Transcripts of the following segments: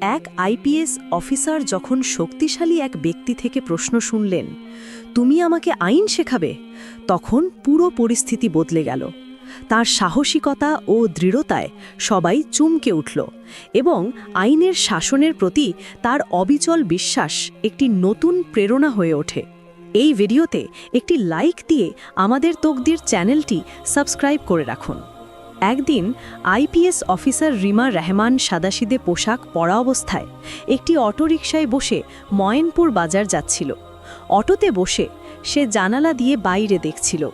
এক IPS officer যখন শক্তিশালী এক ব্যক্তি থেকে প্রশ্ন শুনলেন, তুমি আমাকে আইন শেখাবে? তখন পুরো পরিস্থিতি বদলে গেল। তার সাহসিকতা ও দৃঢ়তায় সবাই চুমকে উঠল এবং আইনের শাসনের প্রতি তার অবিচল বিশ্বাস একটি নতুন প্রেরণা হয়ে ওঠে। এই ভিডিওতে একটি লাইক দিয়ে আমাদের তকদির চ্যানেলটি সাবস্ক্রাইব করে রাখুন। একদিন আইপিএস অফিসার রিমা রহমান সাদাসিদে পোশাক পরা অবস্থায় একটি অটোরিকশায় বসে ময়নপুর বাজার যাচ্ছিল। অটোতে বসে সে জানালা দিয়ে বাইরে দেখছিল।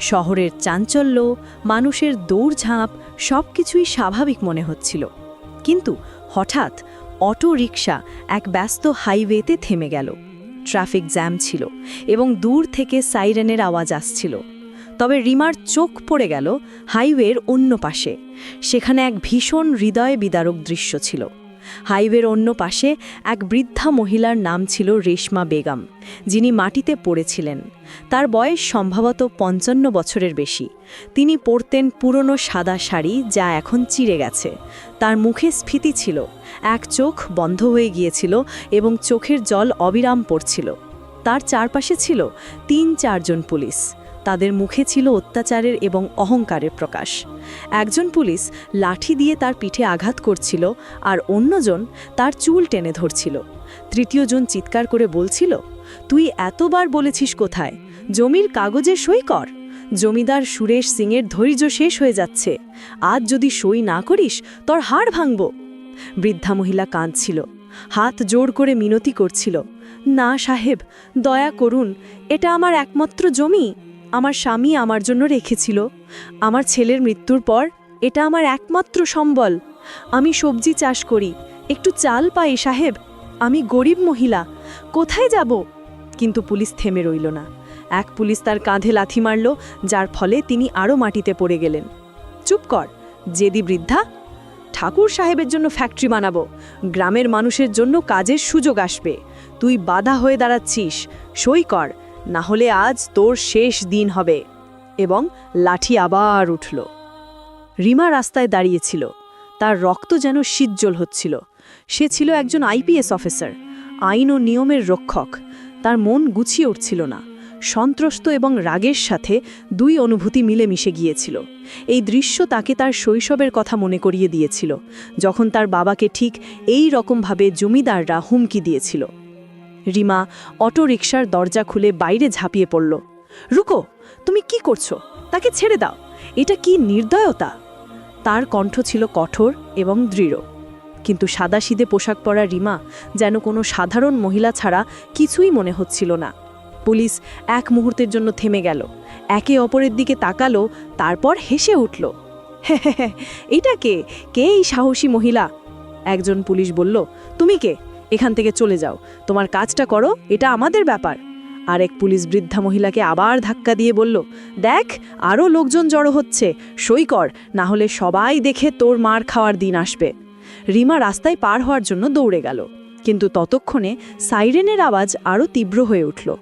শহরের চাঞ্চল্য, মানুষের দৌড়ঝাঁপ সব কিছুই স্বাভাবিক মনে হচ্ছিল। কিন্তু হঠাৎ অটো রিকশা এক ব্যস্ত হাইওয়েতে থেমে গেল। ট্রাফিক জ্যাম ছিল এবং দূর থেকে সাইরেনের আওয়াজ আসছিল। তবে রিমার চোখ পড়ে গেল হাইওয়ের অন্য পাশে। সেখানে এক ভীষণ হৃদয় বিদারক দৃশ্য ছিল। হাইওয়ের অন্য পাশে এক বৃদ্ধা মহিলার নাম ছিল রেশমা বেগম, যিনি মাটিতে পড়েছিলেন। তার বয়স সম্ভবত পঞ্চান্ন বছরের বেশি। তিনি পরতেন পুরনো সাদা শাড়ি যা এখন চিড়ে গেছে। তার মুখে স্ফীতি ছিল, এক চোখ বন্ধ হয়ে গিয়েছিল এবং চোখের জল অবিরাম পড়ছিল। তার চারপাশে ছিল তিন চারজন পুলিশ। তাদের মুখে ছিল অত্যাচারের এবং অহংকারের প্রকাশ। একজন পুলিশ লাঠি দিয়ে তার পিঠে আঘাত করছিল আর অন্যজন তার চুল টেনে ধরছিল। তৃতীয়জন চিৎকার করে বলছিল, তুই এতবার বলেছিস কোথায়? জমির কাগজে সই কর। জমিদার সুরেশ সিংয়ের ধৈর্য শেষ হয়ে যাচ্ছে। আজ যদি সই না করিস, তোর হাড় ভাঙব। বৃদ্ধা মহিলা কাঁদছিল। হাত জোর করে মিনতি করছিল, না সাহেব, দয়া করুন, এটা আমার একমাত্র জমি। আমার স্বামী আমার জন্য রেখেছিল। আমার ছেলের মৃত্যুর পর এটা আমার একমাত্র সম্বল। আমি সবজি চাষ করি। একটু চাল পাই, সাহেব। আমি গরিব মহিলা। কোথায় যাব? কিন্তু পুলিশ থেমে রইল না। এক পুলিশ তার কাঁধে লাথি মারল, যার ফলে তিনি আরও মাটিতে পড়ে গেলেন। চুপ কর, জেদি বৃদ্ধা। ঠাকুর সাহেবের জন্য ফ্যাক্টরি বানাবো। গ্রামের মানুষের জন্য কাজের সুযোগ আসবে। তুই বাধা হয়ে দাঁড়াচ্ছিস। সই কর। না হলে আজ তোর শেষ দিন হবে। এবং লাঠি আবার উঠল। রিমা রাস্তায় দাঁড়িয়েছিল। তার রক্ত যেন শীতজল হচ্ছিল। সে ছিল একজন আইপিএস অফিসার, আইন ও নিয়মের রক্ষক। তার মন গুছিয়ে উঠছিল না। সন্ত্রস্ত এবং রাগের সাথে দুই অনুভূতি মিলেমিশে গিয়েছিল। এই দৃশ্য তাকে তার শৈশবের কথা মনে করিয়ে দিয়েছিল, যখন তার বাবাকে ঠিক এই রকমভাবে জমিদাররা হুমকি দিয়েছিল। রিমা অটো রিকশার দরজা খুলে বাইরে ঝাঁপিয়ে পড়ল। রুকো, তুমি কি করছ? তাকে ছেড়ে দাও। এটা কি নির্দয়তা? তার কণ্ঠ ছিল কঠোর এবং দৃঢ়। কিন্তু সাদাসিদে পোশাক পরা রিমা যেন কোনো সাধারণ মহিলা ছাড়া কিছুই মনে হচ্ছিল না। পুলিশ এক মুহূর্তের জন্য থেমে গেল। একে অপরের দিকে তাকালো, তারপর হেসে উঠল এটা কে? কে এই সাহসী মহিলা? একজন পুলিশ বলল, তুমি কে? এখান থেকে চলে যাও। তোমার কাজটা করো, এটা আমাদের ব্যাপার। আর এক পুলিশ বৃদ্ধা মহিলাকে আবার ধাক্কা দিয়ে বলল, দেখ আরও লোকজন জড়ো হচ্ছে। সই কর, না হলে সবাই দেখে তোর মার খাওয়ার দিন আসবে। রিমা রাস্তায় পার হওয়ার জন্য দৌড়ে গেল। কিন্তু ততক্ষণে সাইরেনের আওয়াজ আরও তীব্র হয়ে উঠল।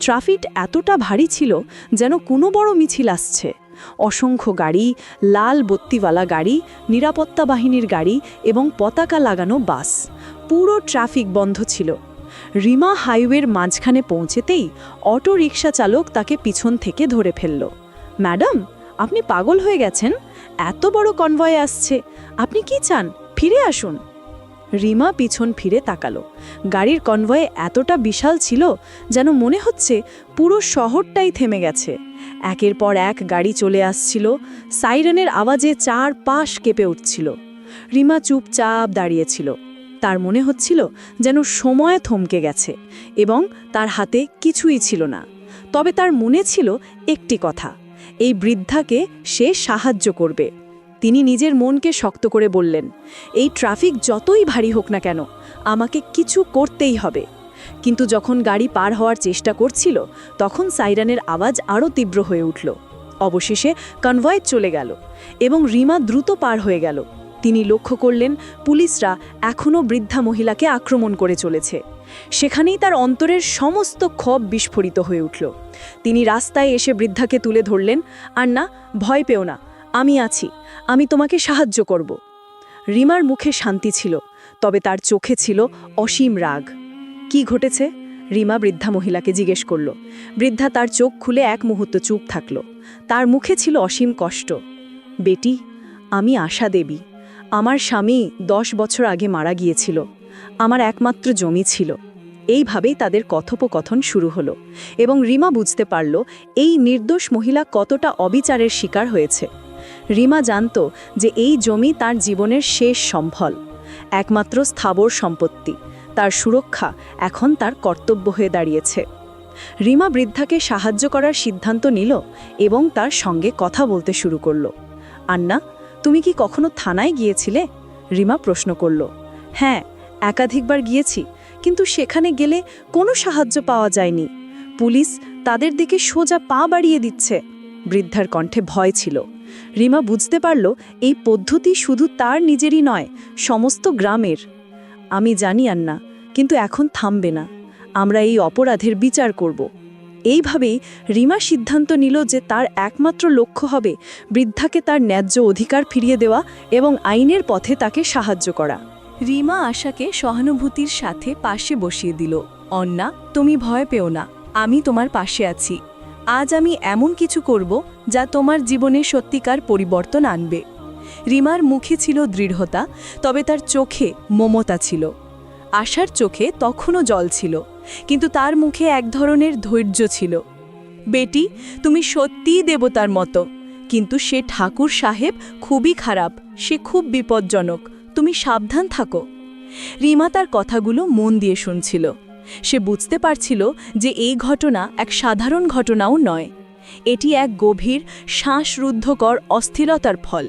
ট্রাফিক এতটা ভারী ছিল যেন কোনো বড় মিছিল আসছে। অসংখ্য গাড়ি, লাল বত্তিওয়ালা গাড়ি, নিরাপত্তা বাহিনীর গাড়ি এবং পতাকা লাগানো বাস। পুরো ট্রাফিক বন্ধ ছিল। রিমা হাইওয়ের মাঝখানে পৌঁছেতেই অটো রিকশা চালক তাকে পিছন থেকে ধরে ফেলল। ম্যাডাম, আপনি পাগল হয়ে গেছেন? এত বড় কনভয় আসছে। আপনি কি চান? ফিরে আসুন। রিমা পিছন ফিরে তাকালো। গাড়ির কনভয়ে এতটা বিশাল ছিল যেন মনে হচ্ছে পুরো শহরটাই থেমে গেছে। একের পর এক গাড়ি চলে আসছিল। সাইরেনের আওয়াজে চার পাশ কেঁপে উঠছিল। রিমা চুপচাপ দাঁড়িয়েছিল তার মনে হচ্ছিল যেন সময় থমকে গেছে এবং তার হাতে কিছুই ছিল না। তবে তার মনে ছিল একটি কথা, এই বৃদ্ধাকে সে সাহায্য করবে। তিনি নিজের মনকে শক্ত করে বললেন, এই ট্রাফিক যতই ভারী হোক না কেন, আমাকে কিছু করতেই হবে। কিন্তু যখন গাড়ি পার হওয়ার চেষ্টা করছিল, তখন সাইরানের আওয়াজ আরও তীব্র হয়ে উঠল। অবশেষে কনভয় চলে গেল এবং রিমা দ্রুত পার হয়ে গেল। তিনি লক্ষ্য করলেন, পুলিশরা এখনও বৃদ্ধা মহিলাকে আক্রমণ করে চলেছে। সেখানেই তার অন্তরের সমস্ত ক্ষোভ বিস্ফোরিত হয়ে উঠল। তিনি রাস্তায় এসে বৃদ্ধাকে তুলে ধরলেন আর না ভয় পেও না, আমি আছি, আমি তোমাকে সাহায্য করব। রিমার মুখে শান্তি ছিল, তবে তার চোখে ছিল অসীম রাগ। কি ঘটেছে? রিমা বৃদ্ধা মহিলাকে জিজ্ঞেস করল। বৃদ্ধা তার চোখ খুলে এক মুহূর্ত চুপ থাকল। তার মুখে ছিল অসীম কষ্ট। বেটি, আমি আশা দেবী আমার স্বামী দশ বছর আগে মারা গিয়েছিল। আমার একমাত্র জমি ছিল। এইভাবেই তাদের কথোপকথন শুরু হলো এবং রিমা বুঝতে পারল এই নির্দোষ মহিলা কতটা অবিচারের শিকার হয়েছে। রিমা জানত যে এই জমি তার জীবনের শেষ সম্ফল একমাত্র স্থাবর সম্পত্তি, তার সুরক্ষা এখন তার কর্তব্য হয়ে দাঁড়িয়েছে। রিমা বৃদ্ধাকে সাহায্য করার সিদ্ধান্ত নিল এবং তার সঙ্গে কথা বলতে শুরু করল। আন্না তুমি কি কখনো থানায় গিয়েছিলে? রিমা প্রশ্ন করল। হ্যাঁ একাধিকবার গিয়েছি, কিন্তু সেখানে গেলে কোনো সাহায্য পাওয়া যায়নি। পুলিশ তাদের দিকে সোজা পা বাড়িয়ে দিচ্ছে। বৃদ্ধার কণ্ঠে ভয় ছিল। রিমা বুঝতে পারল, এই পদ্ধতি শুধু তার নিজেরই নয়, সমস্ত গ্রামের। আমি জানি, আন্না, কিন্তু এখন থামবে না। আমরা এই অপরাধের বিচার করব। এইভাবেই রিমা সিদ্ধান্ত নিল যে তার একমাত্র লক্ষ্য হবে বৃদ্ধাকে তার ন্যায্য অধিকার ফিরিয়ে দেওয়া এবং আইনের পথে তাকে সাহায্য করা। রিমা আশাকে সহানুভূতির সাথে পাশে বসিয়ে দিল, অন্না, তুমি ভয় পেও না, আমি তোমার পাশে আছি। আজ আমি এমন কিছু করব যা তোমার জীবনে সত্যিকার পরিবর্তন আনবে। রিমার মুখে ছিল দৃঢ়তা, তবে তার চোখে মমতা ছিল। আশার চোখে তখনও জল ছিল। কিন্তু তার মুখে এক ধরনের ধৈর্য ছিল। বেটি, তুমি সত্যিই দেবতার মতো, কিন্তু সে ঠাকুর সাহেব খুবই খারাপ, সে খুব বিপজ্জনক, তুমি সাবধান থাকো। রিমা তার কথাগুলো মন দিয়ে শুনছিল। সে বুঝতে পারছিল যে এই ঘটনা এক সাধারণ ঘটনাও নয়। এটি এক গভীর, শ্বাসরুদ্ধকর অস্থিরতার ফল।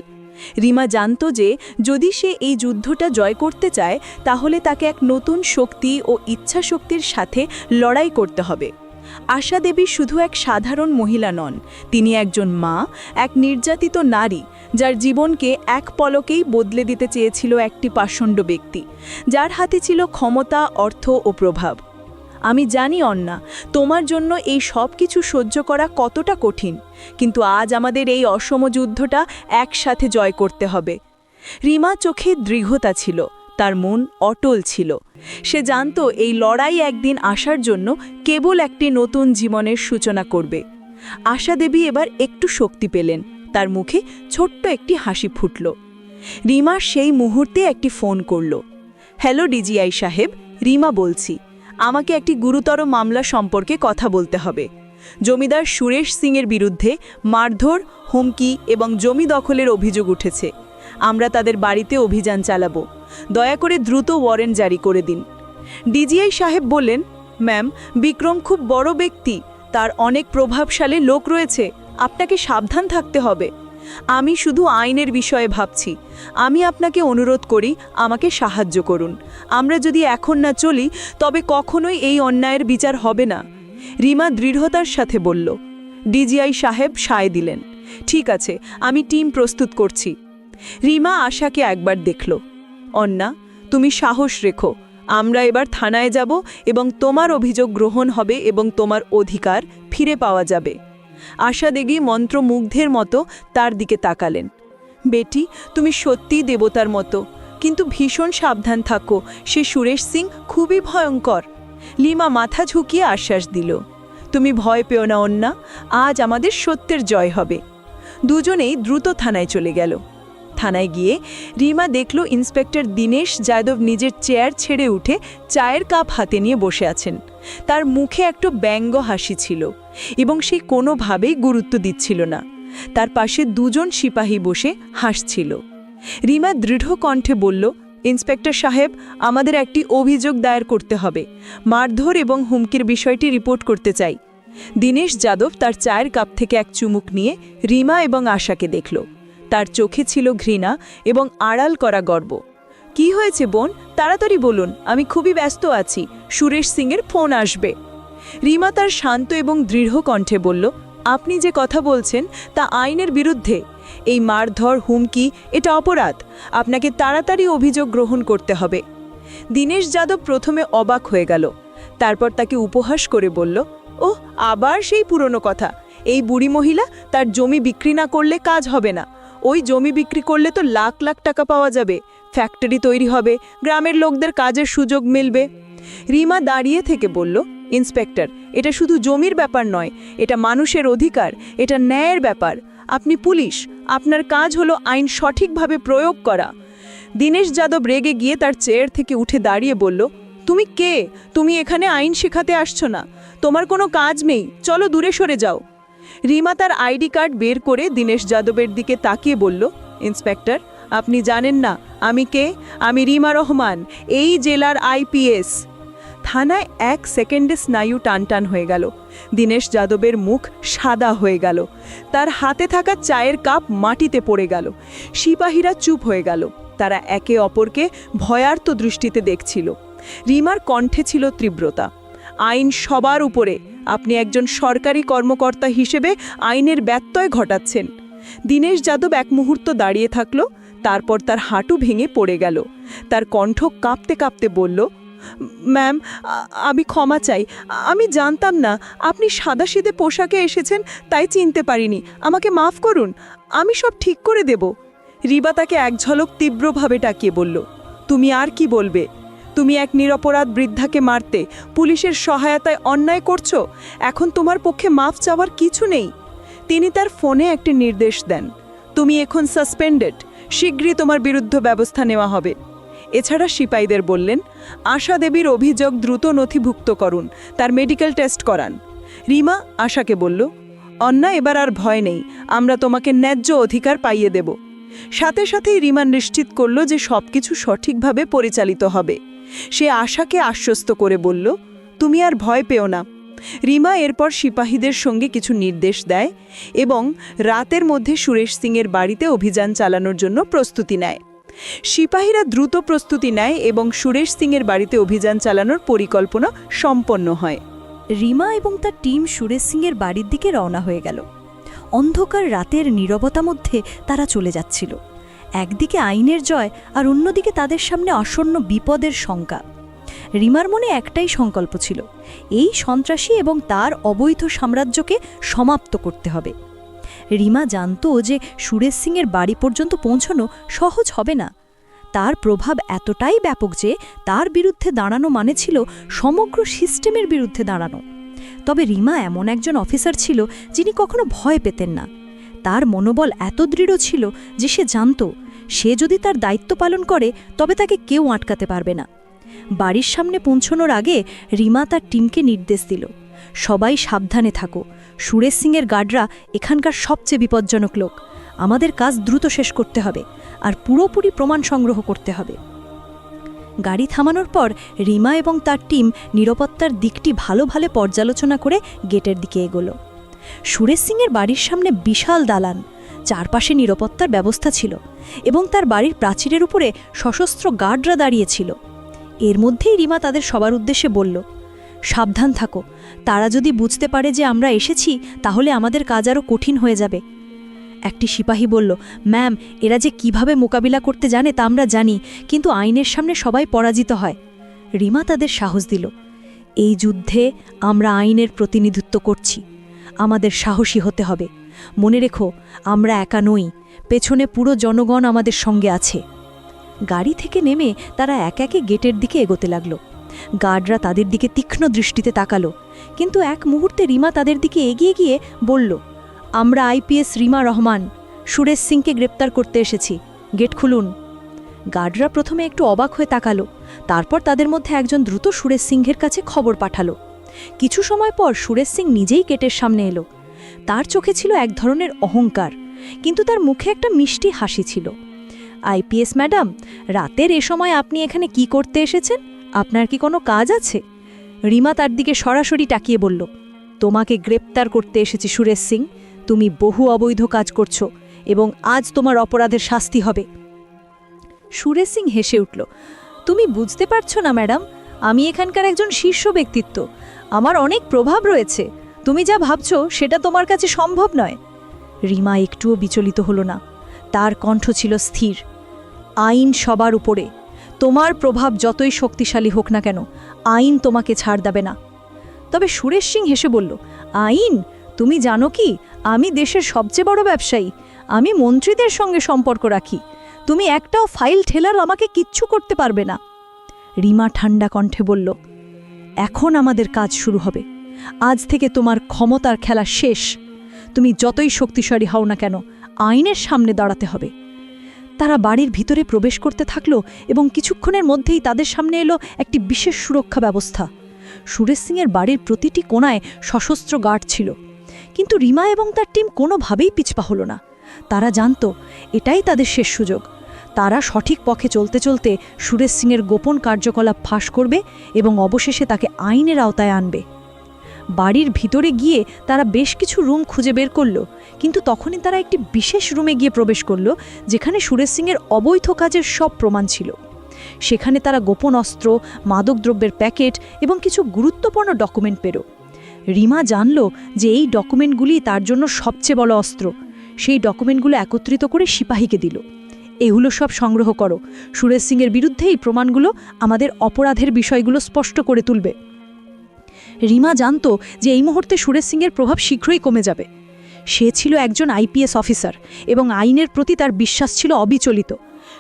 রিমা জানত যে যদি সে এই যুদ্ধটা জয় করতে চায়, তাহলে তাকে এক নতুন শক্তি ও ইচ্ছাশক্তির সাথে লড়াই করতে হবে। আশা দেবী শুধু এক সাধারণ মহিলা নন, তিনি একজন মা, এক নির্যাতিত নারী, যার জীবনকে এক পলকেই বদলে দিতে চেয়েছিল একটি পাষণ্ড ব্যক্তি, যার হাতে ছিল ক্ষমতা, অর্থ ও প্রভাব। আমি জানি, অন্না, তোমার জন্য এই সব কিছু সহ্য করা কতটা কঠিন, কিন্তু আজ আমাদের এই অসম যুদ্ধটা একসাথে জয় করতে হবে। রিমা চোখে দৃঢ়তা ছিল, তার মন অটল ছিল। সে জানত এই লড়াই একদিন আসার জন্য কেবল একটি নতুন জীবনের সূচনা করবে। আশা দেবী এবার একটু শক্তি পেলেন, তার মুখে ছোট্ট একটি হাসি ফুটল। রিমা সেই মুহূর্তে একটি ফোন করল। হ্যালো, ডিজিআই সাহেব, রিমা বলছি। আমাকে একটি গুরুতর মামলা সম্পর্কে কথা বলতে হবে। জমিদার সুরেশ সিংয়ের বিরুদ্ধে মারধর, হুমকি এবং জমি দখলের অভিযোগ উঠেছে। আমরা তাদের বাড়িতে অভিযান চালাবো। দয়া করে দ্রুত ওয়ারেন্ট জারি করে দিন। ডিজিআই সাহেব বললেন, ম্যাম, বিক্রম খুব বড় ব্যক্তি। তার অনেক প্রভাবশালী লোক রয়েছে। আপনাকে সাবধান থাকতে হবে। আমি শুধু আইনের বিষয়ে ভাবছি। আমি আপনাকে অনুরোধ করি, আমাকে সাহায্য করুন। আমরা যদি এখন না চলি, তবে কখনোই এই অন্যায়ের বিচার হবে না। রিমা দৃঢ়তার সাথে বলল। ডিজিআই সাহেব সায় দিলেন। ঠিক আছে, আমি টিম প্রস্তুত করছি। রিমা আশাকে একবার দেখল। অন্না, তুমি সাহস রেখো। আমরা এবার থানায় যাব এবং তোমার অভিযোগ গ্রহণ হবে এবং তোমার অধিকার ফিরে পাওয়া যাবে। আশা দেবী মন্ত্রমুগ্ধের মতো তার দিকে তাকালেন। বেটি, তুমি সত্যিই দেবতার মতো। কিন্তু ভীষণ সাবধান থাকো, সে সুরেশ সিং খুবই ভয়ঙ্কর। লিমা মাথা ঝুঁকিয়ে আশ্বাস দিল। তুমি ভয় পেও না অন্যা আজ আমাদের সত্যের জয় হবে। দুজনেই দ্রুত থানায় চলে গেল। থানায় গিয়ে রিমা দেখল ইন্সপেক্টর দীনেশ যাদব নিজের চেয়ার ছেড়ে উঠে চায়ের কাপ হাতে নিয়ে বসে আছেন। তার মুখে একটু ব্যঙ্গ হাসি ছিল এবং সে কোনোভাবেই গুরুত্ব দিচ্ছিল না। তার পাশে দুজন সিপাহী বসে হাসছিল। রিমা দৃঢ় কণ্ঠে বলল, ইন্সপেক্টর সাহেব, আমাদের একটি অভিযোগ দায়ের করতে হবে। মারধর এবং হুমকির বিষয়টি রিপোর্ট করতে চাই। দীনেশ যাদব তার চায়ের কাপ থেকে এক চুমুক নিয়ে রিমা এবং আশাকে দেখল। তার চোখে ছিল ঘৃণা এবং আড়াল করা গর্ব। কি হয়েছে বোন? তাড়াতাড়ি বলুন, আমি খুবই ব্যস্ত আছি। সুরেশ সিংয়ের ফোন আসবে। রিমা তার শান্ত এবং দৃঢ় কণ্ঠে বলল, আপনি যে কথা বলছেন তা আইনের বিরুদ্ধে। এই মারধর, হুমকি, এটা অপরাধ। আপনাকে তাড়াতাড়ি অভিযোগ গ্রহণ করতে হবে। দীনেশ যাদব প্রথমে অবাক হয়ে গেল। তারপর তাকে উপহাস করে বলল ও আবার সেই পুরনো কথা। এই বুড়ি মহিলা তার জমি বিক্রি না করলে কাজ হবে না। ওই জমি বিক্রি করলে তো লাখ লাখ টাকা পাওয়া যাবে। ফ্যাক্টরি তৈরি হবে, গ্রামের লোকদের কাজের সুযোগ মিলবে। রিমা দাঁড়িয়ে থেকে বলল, ইন্সপেক্টর, এটা শুধু জমির ব্যাপার নয়, এটা মানুষের অধিকার, এটা ন্যায়ের ব্যাপার। আপনি পুলিশ, আপনার কাজ হলো আইন সঠিকভাবে প্রয়োগ করা। দীনেশ যাদব রেগে গিয়ে তার চেয়ার থেকে উঠে দাঁড়িয়ে বলল, তুমি কে? তুমি এখানে আইন শেখাতে আসছো না। তোমার কোনো কাজ নেই। চলো দূরে সরে যাও। রিমা তার আইডি কার্ড বের করে দীনেশ যাদবের দিকে তাকিয়ে বলল, ইন্সপেক্টর, আপনি জানেন না, আমি কে? আমি রিমা রহমান, এই জেলার আইপিএস। থানায় এক সেকেন্ডে স্নায়ু টানটান হয়ে গেল। দীনেশ যাদবের মুখ সাদা হয়ে গেল। তার হাতে থাকা চায়ের কাপ মাটিতে পড়ে গেল। সিপাহীরা চুপ হয়ে গেল। তারা একে অপরকে ভয়ার্ত দৃষ্টিতে দেখছিল। রিমার কণ্ঠে ছিল তীব্রতা। আইন সবার উপরে আপনি একজন সরকারি কর্মকর্তা হিসেবে আইনের ব্যত্যয় ঘটাচ্ছেন। দীনেশ যাদব এক মুহূর্ত দাঁড়িয়ে থাকল, তারপর তার হাঁটু ভেঙে পড়ে গেল। তার কণ্ঠ কাঁপতে কাঁপতে বলল, ম্যাম আমি ক্ষমা চাই। আমি জানতাম না, আপনি সাদাসিধে পোশাকে এসেছেন, তাই চিনতে পারিনি। আমাকে মাফ করুন, আমি সব ঠিক করে দেব। রিবা তাকে এক ঝলক তীব্রভাবে টাকিয়ে বলল, তুমি আর কি বলবে? তুমি এক নিরপরাধ বৃদ্ধাকে মারতে পুলিশের সহায়তায় অন্যায় করছ? এখন তোমার পক্ষে মাফ চাওয়ার কিছু নেই। তিনি তার ফোনে একটি নির্দেশ দেন। তুমি এখন সাসপেন্ডেড। শীঘ্রই তোমার বিরুদ্ধে ব্যবস্থা নেওয়া হবে। এছাড়া সিপাইদের বললেন, আশা দেবীর অভিযোগ দ্রুত নথিভুক্ত করুন, তার মেডিকেল টেস্ট করান। রিমা আশাকে বলল অন্যায় এবার আর ভয় নেই, আমরা তোমাকে ন্যায্য অধিকার পাইয়ে দেব। সাথে সাথেই রিমা নিশ্চিত করল যে সবকিছু সঠিকভাবে পরিচালিত হবে। সে আশাকে আশ্বস্ত করে বলল, তুমি আর ভয় পেও না। রিমা এরপর সিপাহীদের সঙ্গে কিছু নির্দেশ দেয় এবং রাতের মধ্যে সুরেশ সিংয়ের বাড়িতে অভিযান চালানোর জন্য প্রস্তুতি নেয়। সিপাহীরা দ্রুত প্রস্তুতি নেয় এবং সুরেশ সিংয়ের বাড়িতে অভিযান চালানোর পরিকল্পনা সম্পন্ন হয়। রিমা এবং তার টিম সুরেশ সিংয়ের বাড়ির দিকে রওনা হয়ে গেল। অন্ধকার রাতের নীরবতা মধ্যে তারা চলে যাচ্ছিল। একদিকে আইনের জয় আর অন্যদিকে তাদের সামনে আসন্ন বিপদের শঙ্কা। রিমার মনে একটাই সংকল্প ছিল, এই সন্ত্রাসী এবং তার অবৈধ সাম্রাজ্যকে সমাপ্ত করতে হবে। রিমা জানতো যে সুরেশ সিংয়ের বাড়ি পর্যন্ত পৌঁছানো সহজ হবে না। তার প্রভাব এতটাই ব্যাপক যে তার বিরুদ্ধে দাঁড়ানো মানে ছিল সমগ্র সিস্টেমের বিরুদ্ধে দাঁড়ানো। তবে রিমা এমন একজন অফিসার ছিল যিনি কখনো ভয় পেতেন না। তার মনোবল এত দৃঢ় ছিল যে সে জানত সে যদি তার দায়িত্ব পালন করে, তবে তাকে কেউ আটকাতে পারবে না। বাড়ির সামনে পৌঁছনোর আগে রিমা তার টিমকে নির্দেশ দিল, সবাই সাবধানে থাকো। সুরেশ সিংয়ের গার্ডরা এখানকার সবচেয়ে বিপজ্জনক লোক। আমাদের কাজ দ্রুত শেষ করতে হবে, আর পুরোপুরি প্রমাণ সংগ্রহ করতে হবে। গাড়ি থামানোর পর রিমা এবং তার টিম নিরাপত্তার দিকটি ভালো ভালো পর্যালোচনা করে গেটের দিকে এগোলো। সুরেশ সিংয়ের বাড়ির সামনে বিশাল দালান। চারপাশে নিরাপত্তার ব্যবস্থা ছিল এবং তার বাড়ির প্রাচীরের উপরে সশস্ত্র গার্ডরা দাঁড়িয়েছিল। এর মধ্যেই রিমা তাদের সবার উদ্দেশ্যে বলল, সাবধান থাকো, তারা যদি বুঝতে পারে যে আমরা এসেছি, তাহলে আমাদের কাজ আরও কঠিন হয়ে যাবে। একটি সিপাহী বলল, ম্যাম, এরা যে কীভাবে মোকাবিলা করতে জানে তা আমরা জানি, কিন্তু আইনের সামনে সবাই পরাজিত হয়। রিমা তাদের সাহস দিল, এই যুদ্ধে আমরা আইনের প্রতিনিধিত্ব করছি, আমাদের সাহসী হতে হবে। মনে রেখো, আমরা একা নই। পেছনে পুরো জনগণ আমাদের সঙ্গে আছে। গাড়ি থেকে নেমে তারা এক একে গেটের দিকে এগোতে লাগল। গার্ডরা তাদের দিকে তীক্ষ্ণ দৃষ্টিতে তাকালো। কিন্তু এক মুহূর্তে রিমা তাদের দিকে এগিয়ে গিয়ে বলল, আমরা আইপিএস রিমা রহমান। সুরেশ সিংকে গ্রেপ্তার করতে এসেছি। গেট খুলুন। গার্ডরা প্রথমে একটু অবাক হয়ে তাকালো। তারপর তাদের মধ্যে একজন দ্রুত সুরেশ সিংহের কাছে খবর পাঠালো। কিছু সময় পর সুরেশ সিং নিজেই গেটের সামনে এলো। তার চোখে ছিল এক ধরনের অহংকার, কিন্তু তার মুখে একটা মিষ্টি হাসি ছিল। আইপিএস ম্যাডাম, রাতের এ সময় আপনি এখানে কি করতে এসেছেন? আপনার কি কোনো কাজ আছে? রিমা তার দিকে সরাসরি টাকিয়ে বলল, তোমাকে গ্রেপ্তার করতে এসেছি, সুরেশ সিং। তুমি বহু অবৈধ কাজ করছ এবং আজ তোমার অপরাধের শাস্তি হবে। সুরেশ সিং হেসে উঠল, তুমি বুঝতে পারছ না, ম্যাডাম, আমি এখানকার একজন শীর্ষ ব্যক্তিত্ব। আমার অনেক প্রভাব রয়েছে। তুমি যা ভাবছ সেটা তোমার কাছে সম্ভব নয়। রিমা একটুও বিচলিত হলো না। তার কণ্ঠ ছিল স্থির। আইন সবার উপরে। তোমার প্রভাব যতই শক্তিশালী হোক না কেন, আইন তোমাকে ছাড় দেবে না। তবে সুরেশ সিং হেসে বলল, আইন, তুমি জানো কি? আমি দেশের সবচেয়ে বড় ব্যবসায়ী। আমি মন্ত্রীদের সঙ্গে সম্পর্ক রাখি। তুমি একটাও ফাইল ঠেলার আমাকে কিচ্ছু করতে পারবে না। রিমা ঠান্ডা কণ্ঠে বলল, এখন আমাদের কাজ শুরু হবে। আজ থেকে তোমার ক্ষমতার খেলা শেষ। তুমি যতই শক্তিশালী হও না কেন, আইনের সামনে দাঁড়াতে হবে। তারা বাড়ির ভিতরে প্রবেশ করতে থাকল এবং কিছুক্ষণের মধ্যেই তাদের সামনে এলো একটি বিশেষ সুরক্ষা ব্যবস্থা। সুরেশ সিংয়ের বাড়ির প্রতিটি কোণায় সশস্ত্র গার্ড ছিল। কিন্তু রিমা এবং তার টিম কোনোভাবেই পিছপা হলো না। তারা জানত, এটাই তাদের শেষ সুযোগ। তারা সঠিক পথে চলতে চলতে সুরেশ সিংয়ের গোপন কার্যকলাপ ফাঁস করবে এবং অবশেষে তাকে আইনের আওতায় আনবে। বাড়ির ভিতরে গিয়ে তারা বেশ কিছু রুম খুঁজে বের করল। কিন্তু তখনই তারা একটি বিশেষ রুমে গিয়ে প্রবেশ করল, যেখানে সুরেশ সিংয়ের অবৈধ কাজের সব প্রমাণ ছিল। সেখানে তারা গোপন অস্ত্র, মাদকদ্রব্যের প্যাকেট এবং কিছু গুরুত্বপূর্ণ ডকুমেন্ট পেরো রিমা জানল যে এই ডকুমেন্টগুলি তার জন্য সবচেয়ে বড় অস্ত্র। সেই ডকুমেন্টগুলো একত্রিত করে সিপাহীকে দিল। এগুলো সব সংগ্রহ করো। সুরেশ সিংয়ের বিরুদ্ধে এই প্রমাণগুলো আমাদের অপরাধের বিষয়গুলো স্পষ্ট করে তুলবে। রিমা জানত যে এই মুহূর্তে সুরেশ সিংয়ের প্রভাব শীঘ্রই কমে যাবে। সে ছিল একজন আইপিএস অফিসার এবং আইনের প্রতি তার বিশ্বাস ছিল অবিচলিত।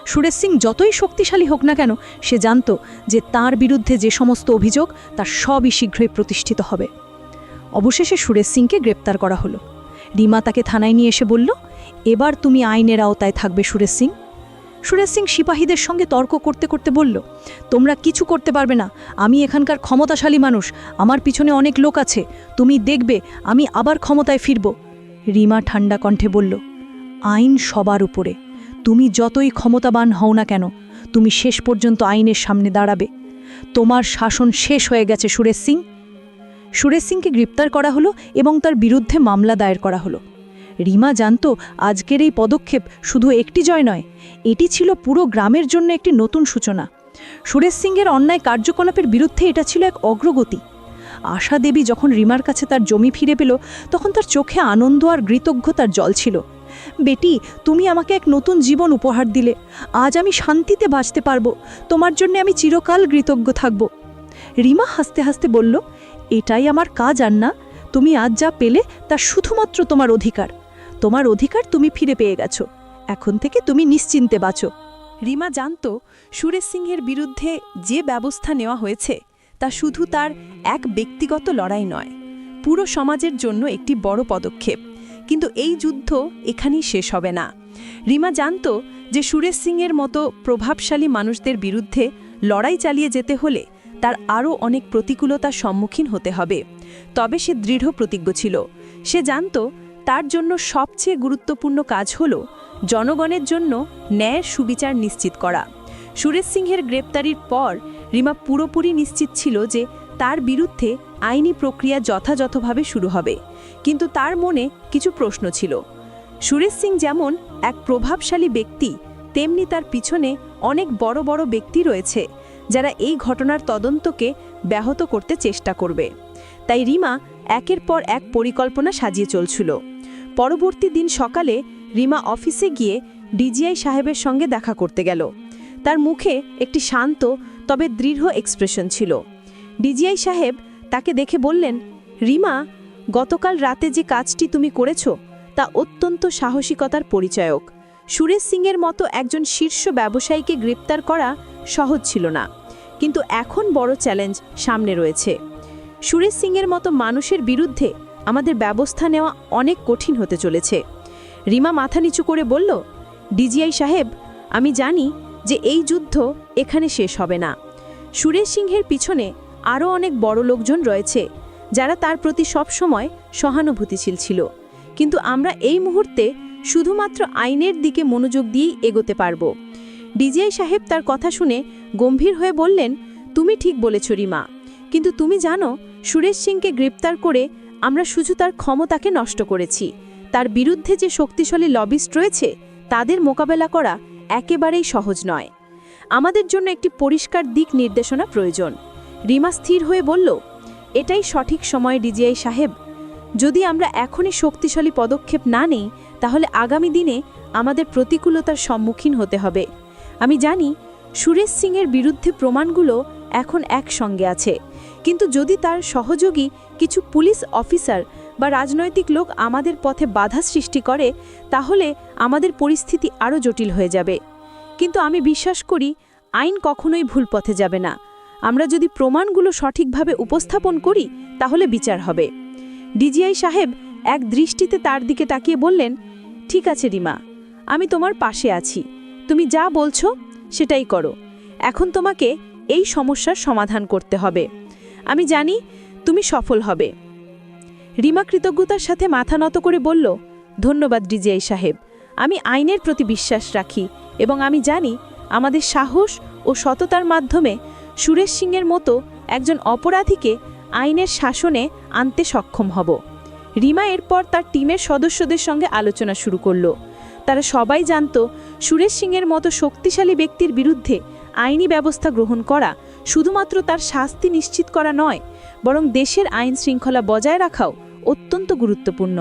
সুরেশ সিং যতই শক্তিশালী হোক না কেন, সে জানত যে তার বিরুদ্ধে যে সমস্ত অভিযোগ, তার সবই শীঘ্রই প্রতিষ্ঠিত হবে। অবশেষে সুরেশ সিংকে গ্রেপ্তার করা হলো। রিমা তাকে থানায় নিয়ে এসে বলল, এবার তুমি আইনের আওতায় থাকবে সুরেশ সিং। সুরেশ সিং সিপাহীদের সঙ্গে তর্ক করতে করতে বলল, তোমরা কিছু করতে পারবে না। আমি এখানকার ক্ষমতাশালী মানুষ। আমার পিছনে অনেক লোক আছে। তুমি দেখবে, আমি আবার ক্ষমতায় ফিরব। রিমা ঠান্ডা কণ্ঠে বলল, আইন সবার উপরে। তুমি যতই ক্ষমতাবান হও না কেন, তুমি শেষ পর্যন্ত আইনের সামনে দাঁড়াবে। তোমার শাসন শেষ হয়ে গেছে, সুরেশ সিং। সুরেশ সিংকে গ্রেপ্তার করা হলো এবং তার বিরুদ্ধে মামলা দায়ের করা হলো। রিমা জানত আজকের এই পদক্ষেপ শুধু একটি জয় নয়, এটি ছিল পুরো গ্রামের জন্য একটি নতুন সূচনা। সুরেশ সিংয়ের অন্যায় কার্যকলাপের বিরুদ্ধে এটা ছিল এক অগ্রগতি। আশা দেবী যখন রিমার কাছে তার জমি ফিরে পেল, তখন তার চোখে আনন্দ আর কৃতজ্ঞতার জল ছিল। বেটি, তুমি আমাকে এক নতুন জীবন উপহার দিলে। আজ আমি শান্তিতে বাঁচতে পারব। তোমার জন্য আমি চিরকাল কৃতজ্ঞ থাকব। রিমা হাসতে হাসতে বলল, এটাই আমার কাজ আর না তুমি আজ যা পেলে তা শুধুমাত্র তোমার অধিকার। তোমার অধিকার তুমি ফিরে পেয়ে গেছো। এখন থেকে তুমি নিশ্চিন্তে বাঁচো। রিমা জানত, সুরেশ সিংহের বিরুদ্ধে যে ব্যবস্থা নেওয়া হয়েছে, তা শুধু তার এক ব্যক্তিগত লড়াই নয়, পুরো সমাজের জন্য একটি বড় পদক্ষেপ। কিন্তু এই যুদ্ধ এখানেই শেষ হবে না। রিমা জানত যে সুরেশ সিংয়ের মতো প্রভাবশালী মানুষদের বিরুদ্ধে লড়াই চালিয়ে যেতে হলে তার আরও অনেক প্রতিকূলতার সম্মুখীন হতে হবে। তবে সে দৃঢ় প্রতিজ্ঞ ছিল। সে জানত তার জন্য সবচেয়ে গুরুত্বপূর্ণ কাজ হল জনগণের জন্য ন্যায়ের সুবিচার নিশ্চিত করা। সুরেশ সিংহের গ্রেপ্তারির পর রিমা পুরোপুরি নিশ্চিত ছিল যে তার বিরুদ্ধে আইনি প্রক্রিয়া যথাযথভাবে শুরু হবে। কিন্তু তার মনে কিছু প্রশ্ন ছিল। সুরেশ সিং যেমন এক প্রভাবশালী ব্যক্তি, তেমনি তার পিছনে অনেক বড় বড় ব্যক্তি রয়েছে, যারা এই ঘটনার তদন্তকে ব্যাহত করতে চেষ্টা করবে। তাই রিমা একের পর এক পরিকল্পনা সাজিয়ে চলছিল। পরবর্তী দিন সকালে রিমা অফিসে গিয়ে ডিজিআই সাহেবের সঙ্গে দেখা করতে গেল। তার মুখে একটি শান্ত, তবে দৃঢ় এক্সপ্রেশন ছিল। ডিজিআই সাহেব তাকে দেখে বললেন, রিমা, গতকাল রাতে যে কাজটি তুমি করেছ তা অত্যন্ত সাহসিকতার পরিচয়ক। সুরেশ সিংয়ের মতো একজন শীর্ষ ব্যবসায়ীকে গ্রেপ্তার করা সহজ ছিল না, কিন্তু এখন বড় চ্যালেঞ্জ সামনে রয়েছে। সুরেশ সিংয়ের মতো মানুষের বিরুদ্ধে আমাদের ব্যবস্থা নেওয়া অনেক কঠিন হতে চলেছে। রিমা মাথা নিচু করে বলল, ডিজিআই সাহেব, আমি জানি যে এই যুদ্ধ এখানে শেষ হবে না। সুরেশ সিংহের পিছনে আরও অনেক বড় লোকজন রয়েছে, যারা তার প্রতি সবসময় সহানুভূতিশীল ছিল। কিন্তু আমরা এই মুহূর্তে শুধুমাত্র আইনের দিকে মনোযোগ দিয়েই এগোতে পারব। ডিজিআই সাহেব তার কথা শুনে গম্ভীর হয়ে বললেন, তুমি ঠিক বলেছ রিমা, কিন্তু তুমি জানো সুরেশ সিংকে গ্রেপ্তার করে আমরা শুধু তার ক্ষমতাকে নষ্ট করেছি। তার বিরুদ্ধে যে শক্তিশালী লবিস্ট রয়েছে, তাদের মোকাবেলা করা একেবারেই সহজ নয়। আমাদের জন্য একটি পরিষ্কার দিক নির্দেশনা প্রয়োজন। রিমা স্থির হয়ে বলল, এটাই সঠিক সময়, ডিজিআই সাহেব। যদি আমরা এখনই শক্তিশালী পদক্ষেপ না নেই, তাহলে আগামী দিনে আমাদের প্রতিকূলতার সম্মুখীন হতে হবে। আমি জানি, সুরেশ সিংয়ের বিরুদ্ধে প্রমাণগুলো এখন একসঙ্গে আছে। কিন্তু যদি তার সহযোগী কিছু পুলিশ অফিসার বা রাজনৈতিক লোক আমাদের পথে বাধা সৃষ্টি করে, তাহলে আমাদের পরিস্থিতি আরও জটিল হয়ে যাবে। কিন্তু আমি বিশ্বাস করি, আইন কখনোই ভুল পথে যাবে না। আমরা যদি প্রমাণগুলো সঠিকভাবে উপস্থাপন করি, তাহলে বিচার হবে। ডিজিআই সাহেব এক দৃষ্টিতে তার দিকে তাকিয়ে বললেন, ঠিক আছে রিমা, আমি তোমার পাশে আছি। তুমি যা বলছো, সেটাই করো। এখন তোমাকে এই সমস্যার সমাধান করতে হবে। আমি জানি তুমি সফল হবে। রিমা কৃতজ্ঞতার সাথে মাথা নত করে বলল, ধন্যবাদ ডিজিআই সাহেব, আমি আইনের প্রতি বিশ্বাস রাখি এবং আমি জানি আমাদের সাহস ও সততার মাধ্যমে সুরেশ সিংয়ের মতো একজন অপরাধীকে আইনের শাসনে আনতে সক্ষম হব। রিমা এরপর তার টিমের সদস্যদের সঙ্গে আলোচনা শুরু করল। তারা সবাই জানত সুরেশ সিংয়ের মতো শক্তিশালী ব্যক্তির বিরুদ্ধে আইনি ব্যবস্থা গ্রহণ করা শুধুমাত্র তার শাস্তি নিশ্চিত করা নয়, বরং দেশের আইন শৃঙ্খলা বজায় রাখাও অত্যন্ত গুরুত্বপূর্ণ।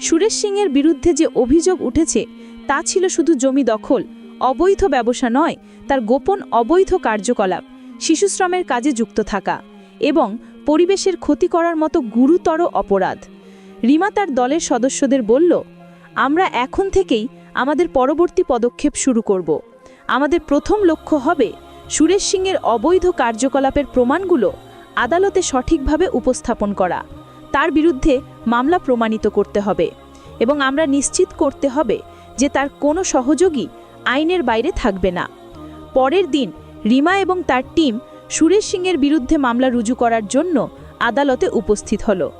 সুরেশ সিংয়ের বিরুদ্ধে যে অভিযোগ উঠেছে, তা ছিল শুধু জমি দখল, অবৈধ ব্যবসা নয়, তার গোপন অবৈধ কার্যকলাপ, শিশুশ্রমের কাজে যুক্ত থাকা এবং পরিবেশের ক্ষতি করার মতো গুরুতর অপরাধ। রিমা তার দলের সদস্যদের বলল, আমরা এখন থেকেই আমাদের পরবর্তী পদক্ষেপ শুরু করব। আমাদের প্রথম লক্ষ্য হবে সুরেশ সিংয়ের অবৈধ কার্যকলাপের প্রমাণগুলো আদালতে সঠিকভাবে উপস্থাপন করা। তার বিরুদ্ধে মামলা প্রমাণিত করতে হবে এবং আমরা নিশ্চিত করতে হবে যে তার কোনো সহযোগী আইনের বাইরে থাকবে না। পরের দিন রিমা এবং তার টিম সুরেশ সিংয়ের বিরুদ্ধে মামলা রুজু করার জন্য আদালতে উপস্থিত হল।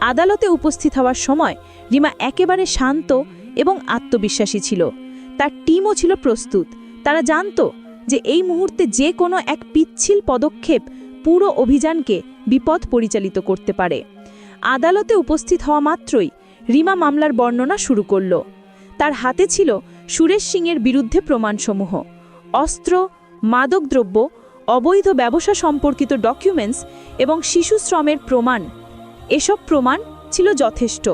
আদালতে উপস্থিত হওয়ার সময় রিমা একেবারে শান্ত এবং আত্মবিশ্বাসী ছিল। তার টিমও ছিল প্রস্তুত। তারা জানত যে এই মুহূর্তে যে কোনো এক পিচ্ছিল পদক্ষেপ পুরো অভিযানকে বিপদ পরিচালিত করতে পারে। আদালতে উপস্থিত হওয়া মাত্রই রিমা মামলার বর্ণনা শুরু করল। তার হাতে ছিল সুরেশ সিংয়ের বিরুদ্ধে প্রমাণসমূহ। অস্ত্র, মাদকদ্রব্য, অবৈধ ব্যবসা সম্পর্কিত ডকুমেন্টস এবং শিশু শ্রমের প্রমাণ, এসব প্রমাণ ছিল যথেষ্ট।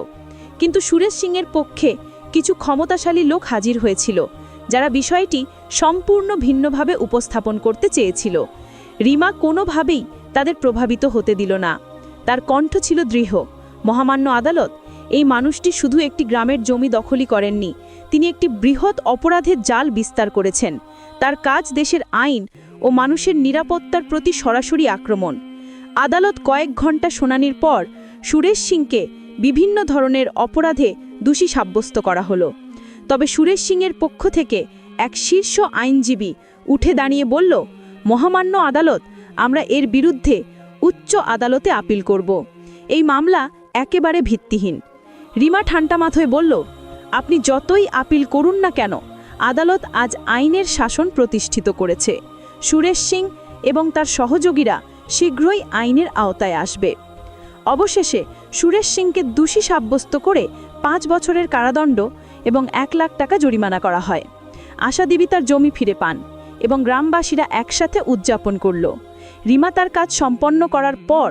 কিন্তু সুরেশ সিংয়ের পক্ষে কিছু ক্ষমতাশালী লোক হাজির হয়েছিল, যারা বিষয়টি সম্পূর্ণ ভিন্নভাবে উপস্থাপন করতে চেয়েছিল। রিমা কোনোভাবেই তাদের প্রভাবিত হতে দিল না। তার কণ্ঠ ছিল দৃঢ়। মহামান্য আদালত, এই মানুষটি শুধু একটি গ্রামের জমি দখলই করেননি, তিনি একটি বৃহৎ অপরাধের জাল বিস্তার করেছেন। তার কাজ দেশের আইন ও মানুষের নিরাপত্তার প্রতি সরাসরি আক্রমণ। আদালত কয়েক ঘণ্টা শুনানির পর সুরেশ সিংকে বিভিন্ন ধরনের অপরাধে দোষী সাব্যস্ত করা হলো। তবে সুরেশ সিংয়ের পক্ষ থেকে এক শীর্ষ আইনজীবী উঠে দাঁড়িয়ে বলল, মহামান্য আদালত, আমরা এর বিরুদ্ধে উচ্চ আদালতে আপিল করব। এই মামলা একেবারে ভিত্তিহীন। রিমা ঠান্টা মাথায় বলল, আপনি যতই আপিল করুন না কেন, আদালত আজ আইনের শাসন প্রতিষ্ঠিত করেছে। সুরেশ সিং এবং তার সহযোগীরা শীঘ্রই আইনের আওতায় আসবে। অবশেষে সুরেশ সিংকে দোষী সাব্যস্ত করে পাঁচ বছরের কারাদণ্ড এবং এক লাখ টাকা জরিমানা করা হয়। আশা দেবী তার জমি ফিরে পান এবং গ্রামবাসীরা একসাথে উদযাপন করল। রিমা তার কাজ সম্পন্ন করার পর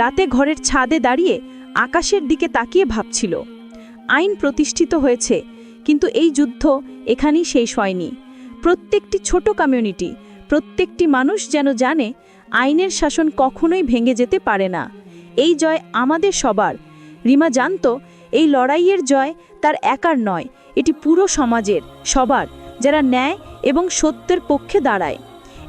রাতে ঘরের ছাদে দাঁড়িয়ে আকাশের দিকে তাকিয়ে ভাবছিল। আইন প্রতিষ্ঠিত হয়েছে, কিন্তু এই যুদ্ধ এখানেই শেষ হয়নি। প্রত্যেকটি ছোট কমিউনিটি প্রত্যেকটি মানুষ যেন জানে আইনের শাসন কখনোই ভেঙে যেতে পারে না। এই জয় আমাদের সবার। রিমা জানত, এই লড়াইয়ের জয় তার একার নয়, এটি পুরো সমাজের, সবার। যারা ন্যায় এবং সত্যের পক্ষে দাঁড়ায়।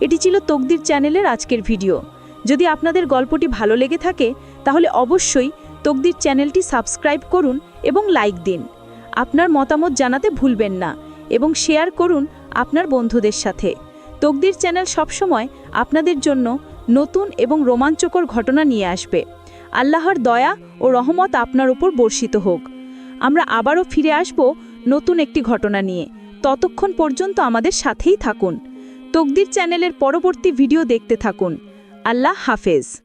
এটি ছিল তকদির চ্যানেলের আজকের ভিডিও। যদি আপনাদের গল্পটি ভালো লেগে থাকে, তাহলে অবশ্যই তকদির চ্যানেলটি সাবস্ক্রাইব করুন এবং লাইক দিন। আপনার মতামত জানাতে ভুলবেন না এবং শেয়ার করুন আপনার বন্ধুদের সাথে। তকদির চ্যানেল সবসময় আপনাদের জন্য নতুন এবং রোমাঞ্চকর ঘটনা নিয়ে আসবে। আল্লাহর দয়া ও রহমত আপনার উপর বর্ষিত হোক। আমরা আবারও ফিরে আসব নতুন একটি ঘটনা নিয়ে। ততক্ষণ পর্যন্ত আমাদের সাথেই থাকুন। তকদির চ্যানেলের পরবর্তী ভিডিও দেখতে থাকুন। আল্লাহ হাফেজ।